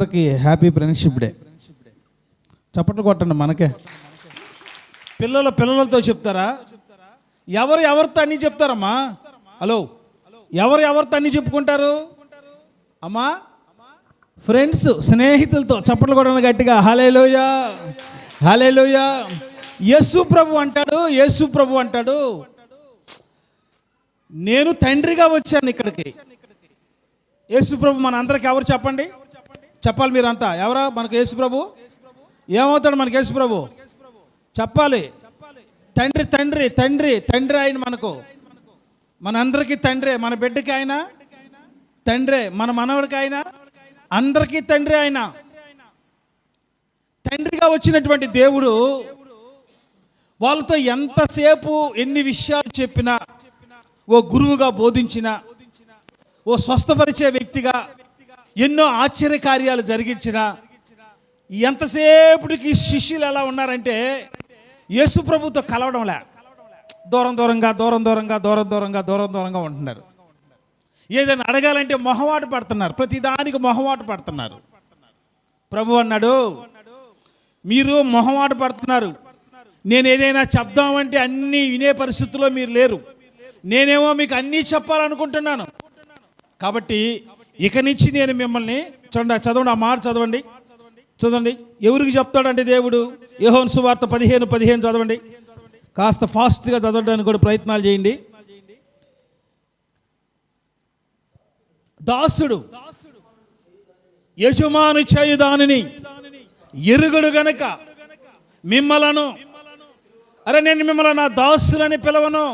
అందరికీ happy friendship day. చప్పట్లు కొట్టండి మనకే. పిల్లలు పిల్లలతో చెప్తారా? ఎవరు ఎవరితో అన్ని చెప్తారమ్మా? హలో ఎవరు ఎవరితో అన్ని చెప్పుకుంటారు? అమ్మా ఫ్రెండ్స్ స్నేహితులతో చప్పట్లు కొట్టండి గట్టిగా. హలేలోయ హలేలోయ యేసు ప్రభు అంటాడు యేసు ప్రభు అంటాడు నేను తండ్రిగా వచ్చాను ఇక్కడికి. యేసు ప్రభు మన అందరికి ఎవరు చెప్పండి? చెప్పాలి మీరంతా. ఎవరా? మనకు యేసు ప్రభు ఏమవుతాడు మనకి యేసు ప్రభు చెప్పాలి. తండ్రి తండ్రి తండ్రి తండ్రి ఆయన మనకు. మనందరికీ తండ్రి. మన బిడ్డకి ఆయన తండ్రే. మన మనవడికి ఆయన అందరికీ తండ్రి ఆయన తండ్రిగా వచ్చినటువంటి దేవుడు వాళ్ళతో ఎంతసేపు ఎన్ని విషయాలు చెప్పినా ఓ గురువుగా బోధించిన ఓ స్వస్థపరిచే వ్యక్తిగా ఎన్నో ఆశ్చర్య కార్యాలు జరిగించిన ఎంతసేపటికి శిష్యులు ఎలా ఉన్నారంటే యేసు ప్రభుతో కలవడంలే దూరం దూరంగా దూరం దూరంగా దూరం దూరంగా దూరం దూరంగా ఉంటున్నారు. ఏదైనా అడగాలంటే మొహమాట పడుతున్నారు. ప్రతిదానికి మొహమాట పడుతున్నారు. ప్రభు అన్నాడు మీరు మొహమాట పడుతున్నారు. నేను ఏదైనా చెప్దామంటే అన్నీ వినే పరిస్థితుల్లో మీరు లేరు. నేనేమో మీకు అన్నీ చెప్పాలనుకుంటున్నాను. కాబట్టి ఇక నుంచి నేను మిమ్మల్ని చూడండి చదవండి ఆ మాట చదవండి. చూడండి ఎవరికి చెప్తాడంటే దేవుడు? యహోన్ సువార్త పదిహేను పదిహేను చదవండి. కాస్త ఫాస్ట్గా చదవడానికి కూడా ప్రయత్నాలు చేయండి. దాసుడు యజమాని చేయు దానిని ఎరుగుడు గనక మిమ్మలను అరే నేను మిమ్మల్ని నా దాసులని పిలవను.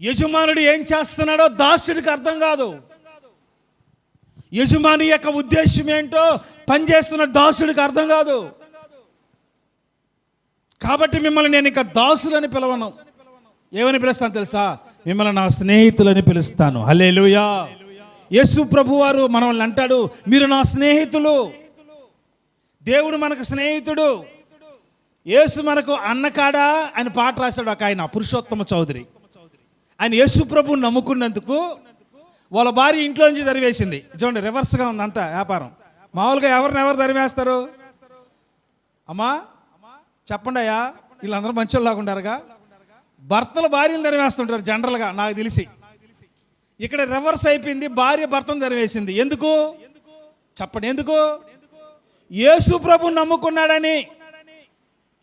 యజమానుడు ఏం చేస్తున్నాడో దాసుడికి అర్థం కాదు. యజమాని యొక్క ఉద్దేశం ఏంటో పనిచేస్తున్న దాసుడికి అర్థం కాదు. కాబట్టి మిమ్మల్ని నేను ఇక దాసులని పిలవను. ఏమని పిలుస్తాను తెలుసా? మిమ్మల్ని నా స్నేహితులని పిలుస్తాను. హల్లెలూయా. యేసు ప్రభు వారు మనల్ని అంటాడు మీరు నా స్నేహితులు. దేవుడు మనకు స్నేహితుడు. యేసు మనకు అన్నకాడా? అని పాట రాశాడు ఒక ఆయన పురుషోత్తమ చౌదరి. ఆయన యేసుప్రభుని నమ్ముకున్నందుకు వాళ్ళ భార్య ఇంట్లో నుంచి తరివేసింది. చూడండి రివర్స్గా ఉంది అంతా వ్యాపారం. మామూలుగా ఎవరిని ఎవరు తరివేస్తారు అమ్మా చెప్పండి అయ్యా వీళ్ళందరూ మంచోళ్ళలాగా ఉండారుగా? భర్తలు భార్యలు తరివేస్తుంటారు జనరల్గా నాకు తెలిసి. ఇక్కడ రివర్స్ అయిపోయింది భార్య భర్తను తరివేసింది ఎందుకు? చెప్పండి ఎందుకు? యేసు ప్రభు నమ్ముకున్నాడని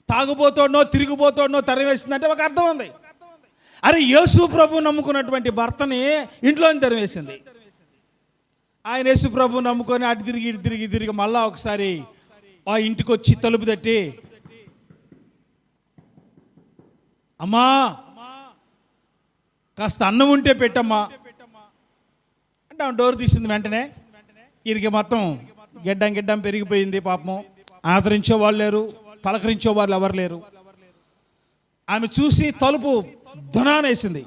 తాగుబోతోడనో తిరిగిపోతోడనో తరివేసిందంటే ఒక అర్థం ఉంది. అరే యేసు ప్రభు నమ్ముకున్నటువంటి భర్తని ఇంట్లోని తరివేసింది ఆయన యేసు ప్రభు నమ్ముకొని అటు తిరిగి ఇటు తిరిగి తిరిగి మళ్ళా ఒకసారి ఆ ఇంటికి వచ్చి తలుపు తట్టి అమ్మా కాస్త అన్నం ఉంటే పెట్టమ్మా. అంటే ఆమె డోర్ తీసింది వెంటనే. వీరికి మొత్తం గిడ్డం గిడ్డం పెరిగిపోయింది పాపం. ఆదరించే వాళ్ళు లేరు పలకరించే వాళ్ళు ఎవరు లేరు. ఆమె చూసి తలుపు ధనానేసింది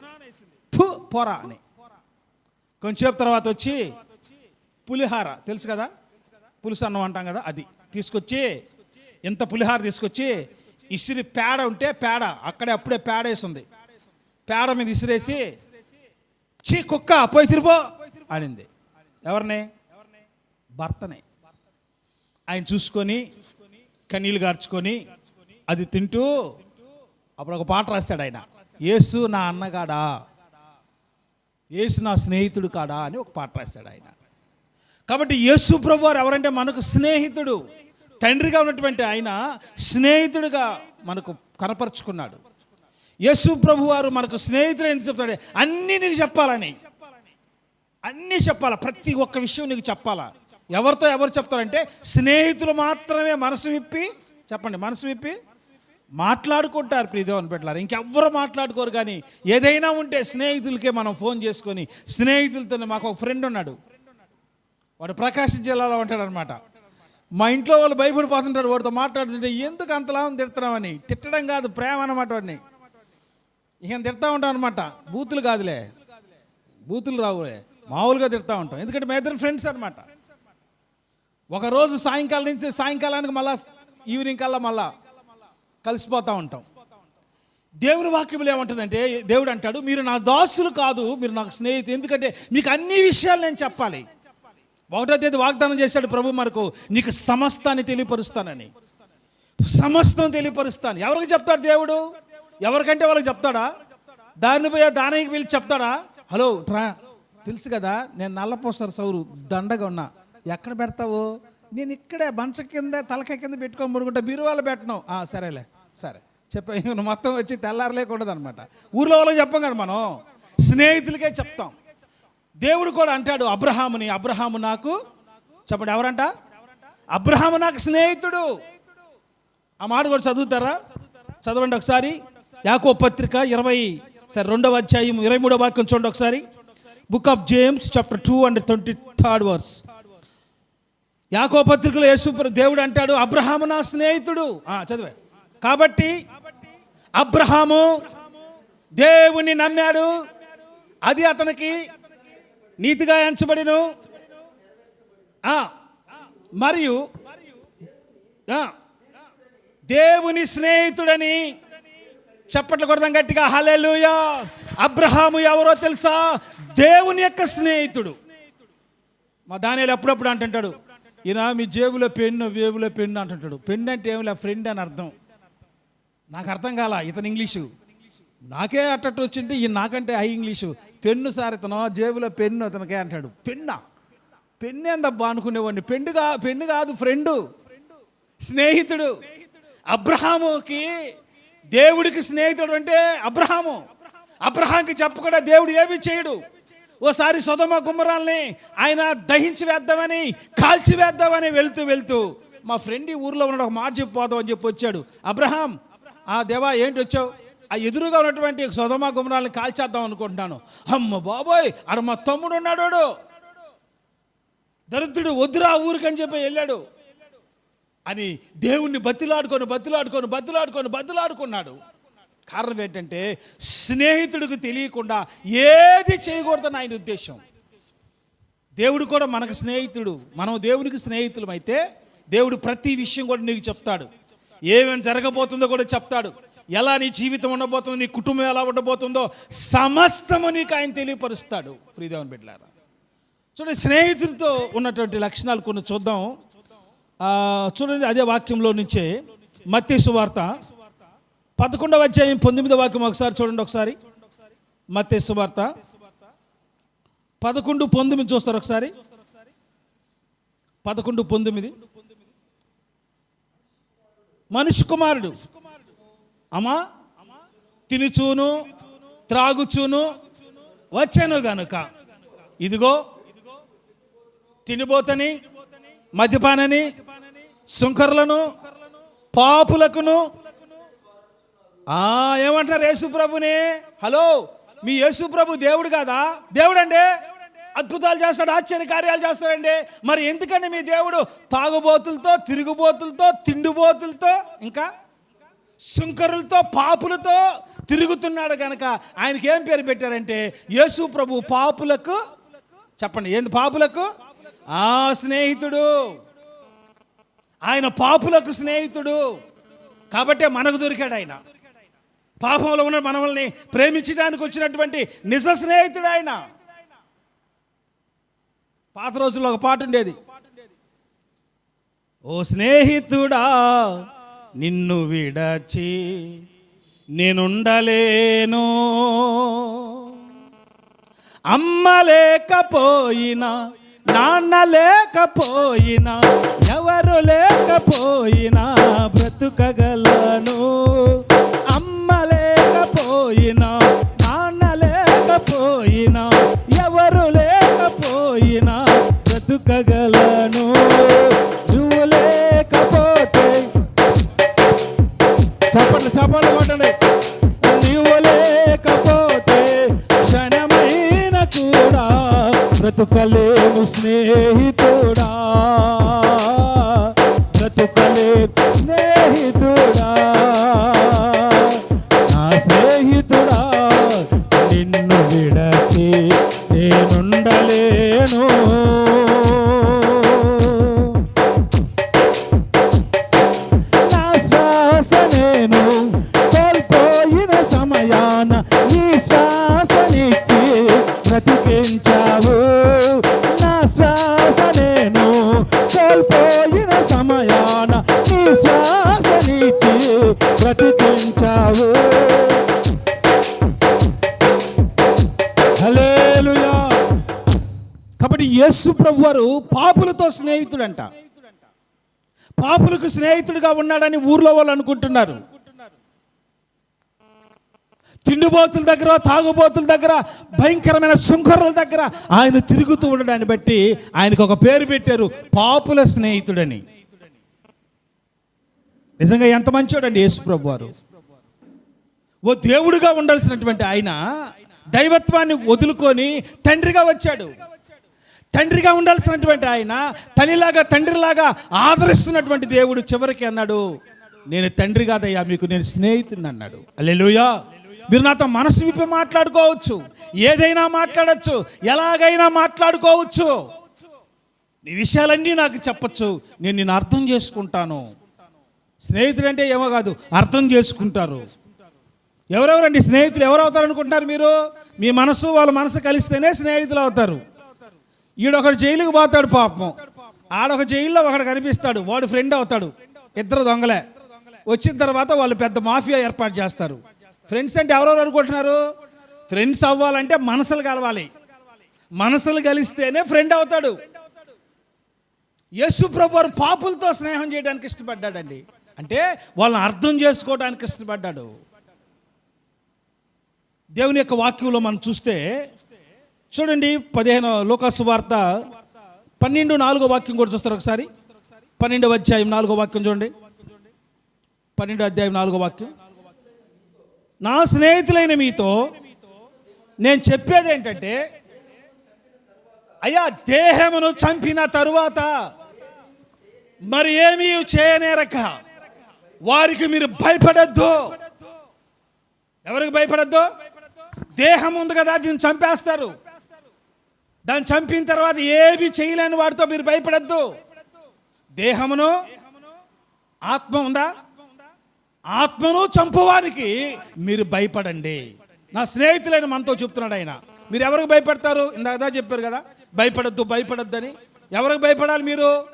థు పోరా అని. కొంచెంసేపు తర్వాత వచ్చి పులిహార తెలుసు కదా? పులుసు అన్నం అంటాం కదా అది. తీసుకొచ్చి ఎంత పులిహార తీసుకొచ్చి ఇసిరి పేడ ఉంటే పేడ అక్కడే అప్పుడే పేడ వేసింది. పేడ మీద ఇసిరేసి చీ కుక్క పోయి తిరిపో అనింది. ఎవరిని? భర్తనే. ఆయన చూసుకొని కన్నీళ్ళు గార్చుకొని అది తింటూ అప్పుడు ఒక పాట రాశాడు ఆయన. యేసు నా అన్నగాడా? యేసు నా స్నేహితుడు కాడా? అని ఒక పాట రాశాడు ఆయన. కాబట్టి యేసు ప్రభు వారు ఎవరంటే మనకు స్నేహితుడు. తండ్రిగా ఉన్నటువంటి ఆయన స్నేహితుడిగా మనకు కనపరుచుకున్నాడు. యేసు ప్రభు వారు మనకు స్నేహితుడు ఎందుకు చెప్తాడు అన్నీ నీకు చెప్పాలని. అన్నీ చెప్పాలా? ప్రతి ఒక్క విషయం నీకు చెప్పాలా? ఎవరితో ఎవరు చెప్తారంటే స్నేహితులు మాత్రమే మనసు విప్పి చెప్పండి మనసు విప్పి. మాట్లాడుకుంటారు ప్రియదేవన్ పెట్టారు ఇంకెవ్వరు మాట్లాడుకోరు కానీ ఏదైనా ఉంటే స్నేహితులకే మనం ఫోన్ చేసుకొని స్నేహితులతో మాకు ఒక ఫ్రెండ్ ఉన్నాడు. వాడు ప్రకాశం జిల్లాలో ఉంటాడు అనమాట మా ఇంట్లో వాళ్ళు భయపడిపోతుంటారు వాడితో మాట్లాడుతుంటే ఎందుకు అంతలా తిడుతున్నామని తిట్టడం కాదు ప్రేమ అనమాట వాడిని. ఇక తిడతా ఉంటాం అనమాట బూతులు కాదులే. బూతులు రావులే. మామూలుగా తిడతా ఉంటాం. ఎందుకంటే మా ఇద్దరు ఫ్రెండ్స్ అనమాట ఒకరోజు సాయంకాలం నుంచి సాయంకాలానికి మళ్ళా ఈవినింగ్ కల్లా మళ్ళా కలిసిపోతూ ఉంటాం. దేవుని వాక్యములు ఏమంటుందంటే దేవుడు అంటాడు మీరు నా దాసులు కాదు మీరు నాకు స్నేహితులు. ఎందుకంటే మీకు అన్ని విషయాలు నేను చెప్పాలి. ఒకటో తేదీ వాగ్దానం చేశాడు ప్రభు మనకు నీకు సమస్తాన్ని తెలియపరుస్తానని. సమస్తం తెలియపరుస్తాను. ఎవరికి చెప్తాడు దేవుడు? ఎవరికంటే వాళ్ళకి చెప్తాడా? దాన్ని పోయే దానికి వీళ్ళు చెప్తాడా? హలో ట్రా తెలుసు కదా నేను నల్లపోస్తారు సౌరు దండగా ఉన్నా. ఎక్కడ పెడతావు? నేను ఇక్కడే మంచ కింద తలకాయ కింద పెట్టుకోమనుకుంటా బీరువాళ్ళు బీరువాలో పెట్టను. సరేలే. సరే. చెప్పా నువ్వు మొత్తం వచ్చి తెల్లారలేకూడదు అనమాట ఊర్లో వాళ్ళకి చెప్పం కదా మనం? స్నేహితులకే చెప్తాం. దేవుడు కూడా అంటాడు అబ్రహాముని అబ్రహాము నాకు చెప్పండి ఎవరంట? అబ్రహాము నాకు స్నేహితుడు. ఆ మాట కూడా చదువుతారా? చదవండి ఒకసారి. యాకో పత్రిక ఇరవై సరే రెండవ అధ్యాయం ఇరవై మూడవ వాక్యం చూడండి ఒకసారి. Book of James chapter two and twenty third verse యాకో పత్రికలో యేసు దేవుడు అంటాడు అబ్రహాము నా స్నేహితుడు. చదివా చదివే. కాబట్టి అబ్రహాము దేవుని నమ్మాడు. అది అతనికి నీతిగా ఎంచబడిను. ఆ, మరియు దేవుని స్నేహితుడని చప్పట్లు కొడదాం గట్టిగా. హల్లెలూయా. అబ్రహాము ఎవరో తెలుసా? దేవుని యొక్క స్నేహితుడు. మా దానిలో ఎప్పుడప్పుడు అంటుంటాడు ఈయన మీ జేబులో పెన్ను వేబులో పెన్ను అంటుంటాడు. పెన్ను అంటే ఏమిలే? ఫ్రెండ్ అని అర్థం. నాకు అర్థం కాల? ఇతను ఇంగ్లీషు. నాకే అట్టట్టు వచ్చింటే ఈయన నాకంటే హై ఇంగ్లీషు. పెన్ను సార్ ఇతను జేబులో పెన్ను అతనికే అంటాడు. పెన్నా. పెన్ను ఎందబ్బా అనుకునేవాడిని? పెన్ను కా పెన్ను కాదు ఫ్రెండు. స్నేహితుడు. అబ్రహాముకి దేవుడికి స్నేహితుడు అంటే అబ్రహాము. అబ్రహాంకి చెప్పకుండా దేవుడు ఏమీ చేయడు. ఓసారి సుధమ గుమ్మరాల్ని ఆయన దహించి వేద్దామని కాల్చి వేద్దామని వెళ్తూ వెళ్తూ మా ఫ్రెండ్ ఈ ఊర్లో ఉన్న ఒక మాట చెప్పిపోదాం అని చెప్పి వచ్చాడు. అబ్రహాం ఆ దేవా ఏంటి వచ్చావు? ఆ ఎదురుగా ఉన్నటువంటి సుధమ గుమరాలను కాల్చేద్దాం అనుకుంటున్నాను. అమ్మ బాబోయ్ అర మా తమ్ముడు ఉన్నాడు దరిద్రుడు వద్దురా ఊరికని చెప్పి వెళ్ళాడు. అని దేవుణ్ణి బతిలాడుకొని బతిలాడుకొని బతిలాడుకొని బతిలాడుకున్నాడు. కారణం ఏంటంటే స్నేహితుడికి తెలియకుండా ఏది చేయకూడదని ఆయన ఉద్దేశం. దేవుడు కూడా మనకు స్నేహితుడు. మనం దేవునికి స్నేహితులం అయితే దేవుడు ప్రతి విషయం కూడా నీకు చెప్తాడు. ఏమేమి జరగబోతుందో కూడా చెప్తాడు. ఎలా నీ జీవితం ఉండబోతుందో నీ కుటుంబం ఎలా ఉండబోతుందో సమస్తము నీకు ఆయన తెలియపరుస్తాడు. ప్రియదేవన్ బిడ్డలారా చూడండి స్నేహితులతో ఉన్నటువంటి లక్షణాలు కొన్ని చూద్దాం. చూడండి అదే వాక్యంలో నుంచే మత్తి సువార్త పదకొండవ అధ్యాయం పంతొమ్మిదవ వాక్యం ఒకసారి చూడండి ఒకసారి. మత్తి సువార్త పదకొండు పంతొమ్మిది చూస్తారు ఒకసారి. పదకొండు పంతొమ్మిది మనిషి కుమారుడు. అమ్మా తినుచూను త్రాగుచూను వచ్చాను గనుక. ఇదిగో తినిపోతని మద్యపానని సుంకర్లను పాపులకును. ఏమంటారు యేసుప్రభుని? హలో మీ యేసుప్రభు దేవుడు కాదా? దేవుడండి? అద్భుతాలు చేస్తాడు ఆశ్చర్య కార్యాలు చేస్తాడండి మరి ఎందుకండి మీ దేవుడు తాగుబోతులతో తిరుగుబోతులతో తిండిబోతులతో ఇంకా సుంకరులతో పాపులతో తిరుగుతున్నాడు కనుక ఆయనకి ఏం పేరు పెట్టారంటే యేసు ప్రభు పాపులకు చెప్పండి ఏంది పాపులకు? ఆ స్నేహితుడు. ఆయన పాపులకు స్నేహితుడు. కాబట్టే మనకు దొరికాడు ఆయన. పాపంలో ఉన్న మనల్ని ప్రేమించడానికి వచ్చినటువంటి నిజ స్నేహితుడు ఆయన. పాత రోజుల్లో ఒక పాట ఉండేది. ఓ స్నేహితుడా నిన్ను విడచి నేనుండలేను. అమ్మ లేకపోయినా నాన్న లేకపోయినా ఎవరు లేకపోయినా బ్రతుకగలను. అమ్మ లేకపోయినా చప్పట్లు చప్పట్లు కొట్టండి. నీవు లేకపోతే క్షణమైన కూడా బ్రతుకలేము స్నేహితుడా. బ్రతుకలేను స్నేహితుడా. సమయాన నీ శ్వాసనిచ్చి బ్రతికించావు. నా శ్వాస కోల్పోయిన సమయాన నీ శ్వాస బ్రతికించావు. కాబట్టి యేసు ప్రభు వారు పాపులతో స్నేహితుడంట. పాపులకు స్నేహితుడిగా ఉన్నాడని ఊర్లో వాళ్ళు అనుకుంటున్నారు. తిండిబోతుల దగ్గర తాగుబోతుల దగ్గర భయంకరమైన శృంఖరుల దగ్గర ఆయన తిరుగుతూ ఉండడాన్ని బట్టి ఆయనకు ఒక పేరు పెట్టారు పాపుల స్నేహితుడని. నిజంగా ఎంత మంచోడండి యేసుప్రభు వారు ఓ దేవుడిగా ఉండాల్సినటువంటి ఆయన దైవత్వాన్ని వదులుకొని తండ్రిగా వచ్చాడు. తండ్రిగా ఉండాల్సినటువంటి ఆయన తల్లిలాగా తండ్రిలాగా ఆదరిస్తున్నటువంటి దేవుడు చివరికి అన్నాడు నేను తండ్రి కాదయ్యా మీకు నేను స్నేహితుడిని అన్నాడు. అల్లెలుయా మీరు నాతో మనసు విప్పి మాట్లాడుకోవచ్చు. ఏదైనా మాట్లాడచ్చు. ఎలాగైనా మాట్లాడుకోవచ్చు. నీ విషయాలన్నీ నాకు చెప్పచ్చు. నేను నిన్ను అర్థం చేసుకుంటాను. స్నేహితులు అంటే ఏమో కాదు అర్థం చేసుకుంటారు. ఎవరెవరండి? స్నేహితులు ఎవరు అవుతారు అనుకుంటున్నారు మీరు? మీ మనసు వాళ్ళ మనసు కలిస్తేనే స్నేహితులు అవుతారు. ఈడొకడు జైలుకి పోతాడు పాపం. ఆడొక జైల్లో ఒకడు కనిపిస్తాడు. వాడు ఫ్రెండ్ అవుతాడు. ఇద్దరు దొంగలే. వచ్చిన తర్వాత వాళ్ళు పెద్ద మాఫియా ఏర్పాటు చేస్తారు. ఫ్రెండ్స్ అంటే ఎవరెవరు అనుకుంటున్నారు? ఫ్రెండ్స్ అవ్వాలంటే మనసులు కలవాలి. మనసులు కలిస్తేనే ఫ్రెండ్ అవుతాడు. యేసు ప్రభువారు పాపులతో స్నేహం చేయడానికి ఇష్టపడ్డాడండి. అంటే వాళ్ళని అర్థం చేసుకోవడానికి ఇష్టపడ్డాడు. దేవుని యొక్క వాక్యంలో మనం చూస్తే చూడండి పదిహేను లోకాసు వార్త పన్నెండు నాలుగో వాక్యం కూడా చూస్తారు ఒకసారి. పన్నెండవ అధ్యాయం నాలుగో వాక్యం చూడండి. పన్నెండో అధ్యాయం నాలుగో వాక్యం. నా స్నేహితులైన మీతో నేను చెప్పేది ఏంటంటే అయ్యా దేహమును చంపిన తరువాత మరి ఏమీ చేయనేరక వారికి మీరు భయపడద్దు. ఎవరికి భయపడద్దు? దేహం ఉంది కదా దీన్ని చంపేస్తారు. దాన్ని చంపిన తర్వాత ఏమి చేయలేని వాడితో మీరు భయపడద్దు. దేహమును ఆత్మ ఉందా? ఆత్మను చంపువానికి మీరు భయపడండి. నా స్నేహితులైన మనతో చెప్తున్నాడు ఆయన. మీరు ఎవరికి భయపడతారు? ఇందాక చెప్పారు కదా భయపడద్దు భయపడద్దని. ఎవరికి భయపడాలి మీరు?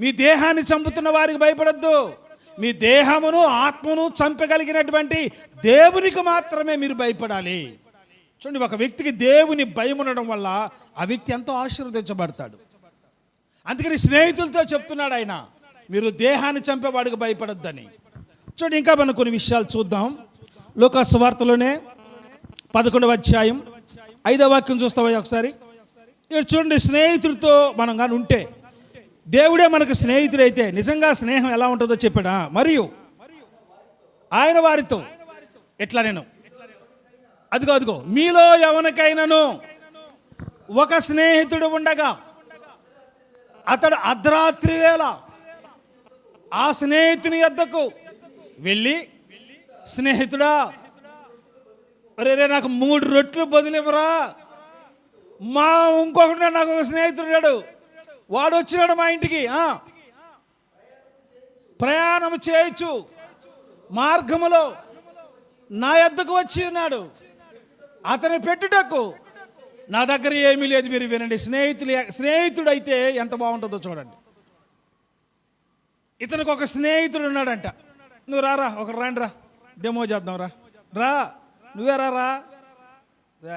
మీ దేహాన్ని చంపుతున్న వారికి భయపడద్దు. మీ దేహమును ఆత్మను చంపగలిగినటువంటి దేవునికి మాత్రమే మీరు భయపడాలి. చూడండి ఒక వ్యక్తికి దేవుని భయం ఉండడం వల్ల ఆ వ్యక్తి ఎంతో ఆశీర్వదించబడతాడు. అందుకని స్నేహితులతో చెప్తున్నాడు ఆయన మీరు దేహాన్ని చంపేవాడికి భయపడొద్దని. చూడండి ఇంకా మనం కొన్ని విషయాలు చూద్దాం. లోక వార్తలోనే పదకొండవ అధ్యాయం ఐదవ వాక్యం చూస్తావా ఒకసారి? ఇక్కడ చూడండి స్నేహితుడితో మనం కానీ ఉంటే దేవుడే మనకు స్నేహితుడైతే నిజంగా స్నేహం ఎలా ఉంటుందో చెప్పాడా? మరియు ఆయన వారితో ఎట్లా నేను? అదిగో అదిగో మీలో ఎవరికైనాను ఒక స్నేహితుడు ఉండగా అతడు అర్ధరాత్రి వేళ ఆ స్నేహితుని యొద్దకు వెళ్ళి స్నేహితుడా రేరే రే నాకు మూడు రొట్లు బదులివరా మా ఇంకొకటి నాకు ఒక స్నేహితుడు వాడు వచ్చినాడు మా ఇంటికి ప్రయాణం చేయొచ్చు. మార్గములో నా ఎద్దకు వచ్చి ఉన్నాడు. అతని పెట్టుటకు నా దగ్గర ఏమీ లేదు. మీరు వినండి. స్నేహితులు స్నేహితుడు అయితే ఎంత బాగుంటుందో చూడండి. ఇతనికి ఒక స్నేహితుడు ఉన్నాడంట. నువ్వు రారా ఒక రాండి రా. డెమో చేద్దాం రా. రా నువ్వే రా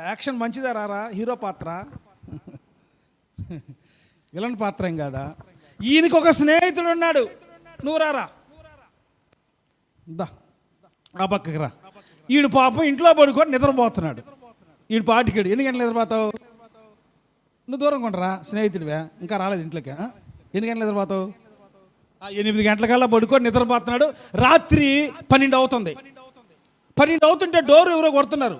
యాక్షన్ మంచిదా రారా? హీరో పాత్ర? విలన్ పాత్ర ఏం కాదా? ఈయనకి ఒక స్నేహితుడు ఉన్నాడు. నువ్వు రారా? దా ఆ పక్కకి రా. ఈడు పాపం ఇంట్లో పడుకొని నిద్రపోతున్నాడు. ఈడు పాటికాడు. ఎన్ని గంటలు నిద్రపోతావు? నువ్వు దూరం కొండరా స్నేహితుడివే. ఇంకా రాలేదు ఇంట్లోకి ఎన్ని గంటలు నిద్రపోతావు? ఎనిమిది గంటలకల్లా పడుకొని నిద్రపోతున్నాడు. రాత్రి పన్నెండు అవుతుంది. పన్నెండు అవుతుంటే డోర్ ఎవరో కొడుతున్నారు.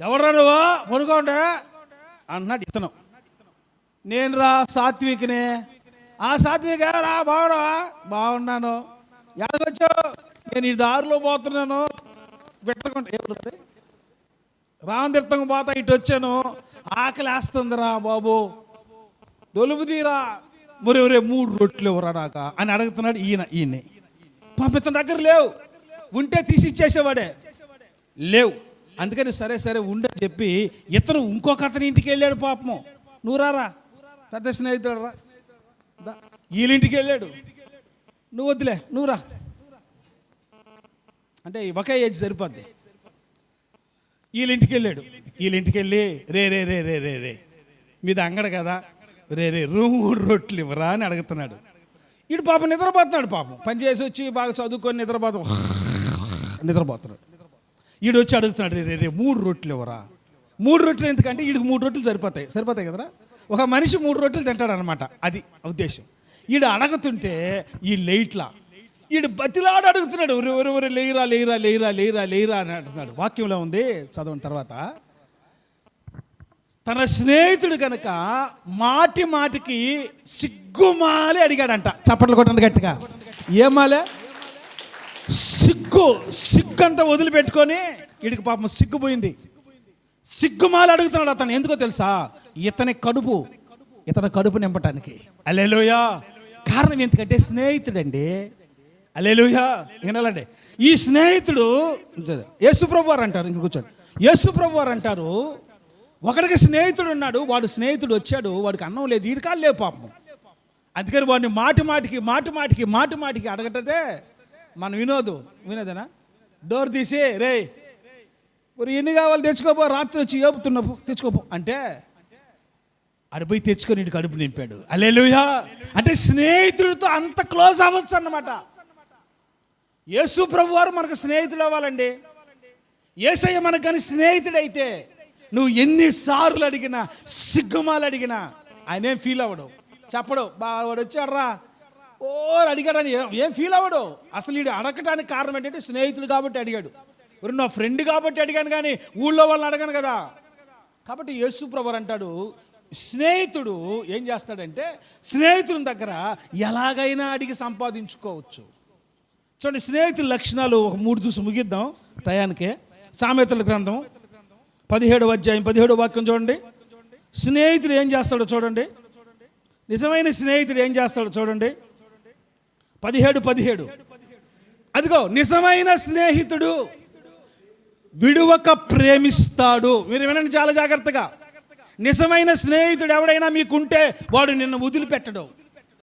ఎవడరా నువ్వు? పడుకోండా. అన్నాడు ఇతను. నేను రా సాత్వికనే. ఆ సాత్విక రా బాగున్నావా? బాగున్నాను. ఎక్కడికొచ్చావు నేను ఈ దారిలో పోతున్నాను. పెట్టకుండా ఎవరు రామతీర్థం పోతా ఇటు వచ్చాను ఆకలి వేస్తుందిరా బాబు. దొలుబుదీరా తీరా? మరి ఒరే మూడు రొట్లు ఎవరా అని అడుగుతున్నాడు ఈయన ఈయన్ని పాప ఇతని దగ్గర లేవు. ఉంటే తీసి ఇచ్చేసేవాడే లేవు. అందుకని సరే సరే ఉండని చెప్పి ఇతను ఇంకొక అతని ఇంటికి వెళ్ళాడు పాపము. నువ్వు రారా? పెద్ద స్నేహితుడు రా. వీళ్ళింటికి వెళ్ళాడు. నువ్వు వద్దులే నువ్వు రా. అంటే ఒకే ఏజ్ సరిపోద్ది. వీళ్ళింటికి వెళ్ళాడు. వీళ్ళింటికి వెళ్ళి రే రే రే రే రే రే. మీది అంగడు కదా. రే రే మూడు రొట్లు ఇవ్వరా అని అడుగుతున్నాడు. వీడు పాపం నిద్రపోతున్నాడు పాపం. పని చేసి వచ్చి బాగా చదువుకొని నిద్రపోతా నిద్రపోతున్నాడు. ఈడు వచ్చి అడుగుతున్నాడు రే రే రే మూడు రొట్లు ఇవ్వరా మూడు రొట్లు ఎందుకంటే వీడికి మూడు రొట్లు సరిపోతాయి. సరిపోతాయి కదరా? ఒక మనిషి మూడు రొట్టెలు తింటాడు అనమాట అది ఉద్దేశం. ఈడు అడగుతుంటే ఈ లైట్లా వీడు బతిలాడు అడుగుతున్నాడు. ఒరు ఒరు లేయిరా లేయిరా లేయిరా లేయిరా లేయిరా అని అంటున్నాడు. వాక్యంలో ఉంది చదవని తర్వాత. తన స్నేహితుడు కనుక మాటి మాటికి సిగ్గుమాలి అడిగాడంట. చప్పట్లు కొట్టండి గట్టిగా. ఏమాలే సిగ్గు సిగ్గు అంతా వదిలిపెట్టుకొని వీడికి పాపం సిగ్గుపోయింది. సిగ్గుమాలి అడుగుతున్నాడు అతను. ఎందుకో తెలుసా? ఇతని కడుపు ఇతని కడుపు నింపటానికి. అలెలుయా కారణం ఎందుకంటే స్నేహితుడండి. అలెలుయా వినాలండి. ఈ స్నేహితుడు యేసుప్రభు వారు అంటారు. ఇంక కూర్చోండి. యేసుప్రభు వారు అంటారు ఒకడికి స్నేహితుడు ఉన్నాడు వాడు స్నేహితుడు వచ్చాడు వాడికి అన్నం లేదు వీడి లేవు పాపం. అందుకని వాడిని మాటి మాటికి మాటి మాటికి మాటి మాటికి అడగటదే మనం వినోదు. వినోదేనా? డోర్ తీసి రే మరి ఎన్ని కావాలి తెచ్చుకోపో రాత్రి వచ్చి ఏపుతున్నా తెచ్చుకోపో. అంటే అడిపోయి తెచ్చుకొని ఇటు కడుపు నింపాడు. అలెలుయా అంటే స్నేహితుడితో అంత క్లోజ్ అవ్వచ్చు అన్నమాట. యేసు ప్రభు వారు మనకు స్నేహితుడు అవ్వాలండి. ఏసయ్య మనకు కానీ స్నేహితుడైతే నువ్వు ఎన్నిసార్లు అడిగినా సిగ్గుమాలు అడిగినా ఆయన ఏం ఫీల్ అవ్వడు. చెప్పడు బా వాడు వచ్చాడ్రా. ఓ అడిగాడని ఏం- ఏం ఫీల్ అవ్వడు. అసలు వీడు అడగటానికి కారణం ఏంటంటే స్నేహితుడు కాబట్టి అడిగాడు. రెండు నా ఫ్రెండ్ కాబట్టి అడిగాను కానీ ఊళ్ళో వాళ్ళని అడగాను కదా. కాబట్టి యేసు ప్రభు అంటాడు స్నేహితుడు ఏం చేస్తాడంటే స్నేహితుని దగ్గర ఎలాగైనా అడిగి సంపాదించుకోవచ్చు. చూడండి స్నేహితుల లక్షణాలు ఒక మూడు చూసి ముగిద్దాం టయానికే. సామెతల గ్రంథం. పదిహేడు అధ్యాయం పదిహేడు వాక్యం చూడండి. స్నేహితుడు ఏం చేస్తాడో చూడండి. నిజమైన స్నేహితుడు ఏం చేస్తాడో చూడండి. పదిహేడు పదిహేడు. అదిగో నిజమైన స్నేహితుడు విడువక ప్రేమిస్తాడు. మీరు వినండి చాలా జాగ్రత్తగా. నిజమైన స్నేహితుడు ఎవడైనా మీకుంటే వాడు నిన్ను వదిలిపెట్టడు.